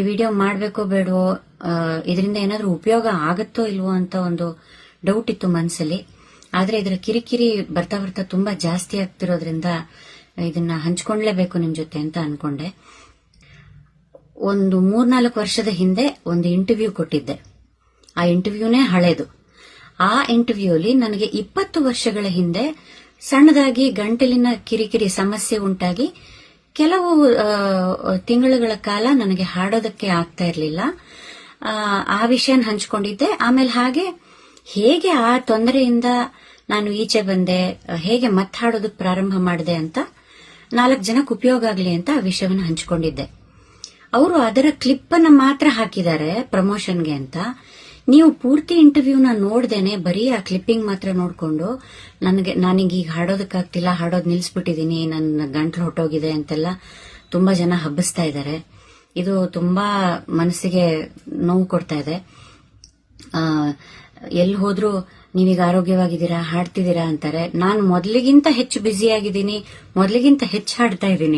ಈ ವಿಡಿಯೋ ಮಾಡ್ಬೇಕೋ ಬೇಡವೋ ಇದರಿಂದ ಏನಾದರೂ ಉಪಯೋಗ ಆಗುತ್ತೋ ಇಲ್ವೋ ಅಂತ ಒಂದು ಡೌಟ್ ಇತ್ತು ಮನಸ್ಸಲ್ಲಿ ಆದ್ರೆ ಇದರ ಕಿರಿಕಿರಿ ಬರ್ತಾ ಬರ್ತಾ ತುಂಬಾ ಜಾಸ್ತಿ ಆಗ್ತಿರೋದ್ರಿಂದ ಇದನ್ನ ಹಂಚ್ಕೊಂಡ್ಲೇಬೇಕು ನಿಮ್ ಜೊತೆ ಅಂತ ಅನ್ಕೊಂಡೆ. ಒಂದು ಮೂರ್ನಾಲ್ಕು ವರ್ಷದ ಹಿಂದೆ ಒಂದು ಇಂಟರ್ವ್ಯೂ ಕೊಟ್ಟಿದ್ದೆ. ಆ ಇಂಟರ್ವ್ಯೂನೇ ಹಳೇದು. ಆ ಇಂಟರ್ವ್ಯೂ ಅಲ್ಲಿ ನನಗೆ ಇಪ್ಪತ್ತು ವರ್ಷಗಳ ಹಿಂದೆ ಸಣ್ಣದಾಗಿ ಗಂಟಲಿನ ಕಿರಿಕಿರಿ ಸಮಸ್ಯೆ ಉಂಟಾಗಿ ಕೆಲವು ತಿಂಗಳುಗಳ ಕಾಲ ನನಗೆ ಹಾಡೋದಕ್ಕೆ ಆಗ್ತಾ ಇರಲಿಲ್ಲ. ಆ ವಿಷಯನ ಹಂಚಿಕೊಂಡಿದ್ದೆ. ಆಮೇಲೆ ಹಾಗೆ ಹೇಗೆ ಆ ತೊಂದರೆಯಿಂದ ನಾನು ಈಚೆ ಬಂದೆ, ಹೇಗೆ ಮತ್ತೆ ಹಾಡೋದಕ್ಕೆ ಪ್ರಾರಂಭ ಮಾಡಿದೆ ಅಂತ ನಾಲ್ಕು ಜನಕ್ಕೆ ಉಪಯೋಗ ಆಗಲಿ ಅಂತ ಆ ವಿಷಯವನ್ನು ಹಂಚಿಕೊಂಡಿದ್ದೆ. ಅವರು ಅದರ ಕ್ಲಿಪ್ ಅನ್ನ ಮಾತ್ರ ಹಾಕಿದ್ದಾರೆ ಪ್ರಮೋಷನ್ಗೆ ಅಂತ. ನೀವು ಪೂರ್ತಿ ಇಂಟರ್ವ್ಯೂನ ನೋಡ್ದೇನೆ ಬರೀ ಆ ಕ್ಲಿಪ್ಪಿಂಗ್ ಮಾತ್ರ ನೋಡ್ಕೊಂಡು ನನಗೆ ನನಗೆ ಈಗ ಹಾಡೋದಕ್ಕಾಗ್ತಿಲ್ಲ, ಹಾಡೋದು ನಿಲ್ಸ್ಬಿಟ್ಟಿದೀನಿ, ನನ್ನ ಗಂಟ್ಲು ಹೊಟ್ಟೋಗಿದೆ ಅಂತೆಲ್ಲ ತುಂಬಾ ಜನ ಹಬ್ಬಿಸ್ತಾ ಇದ್ದಾರೆ ಇದು ತುಂಬಾ ಮನಸ್ಸಿಗೆ ನೋವು ಕೊಡ್ತಾ ಇದೆ. ಎಲ್ಲಿ ಹೋದ್ರೂ ನೀವೀಗ ಆರೋಗ್ಯವಾಗಿದ್ದೀರಾ, ಹಾಡ್ತಿದ್ದೀರಾ ಅಂತಾರೆ. ನಾನು ಮೊದಲಿಗಿಂತ ಹೆಚ್ಚು ಬ್ಯುಸಿ ಆಗಿದ್ದೀನಿ, ಮೊದಲಿಗಿಂತ ಹೆಚ್ಚು ಹಾಡ್ತಾ ಇದ್ದೀನಿ.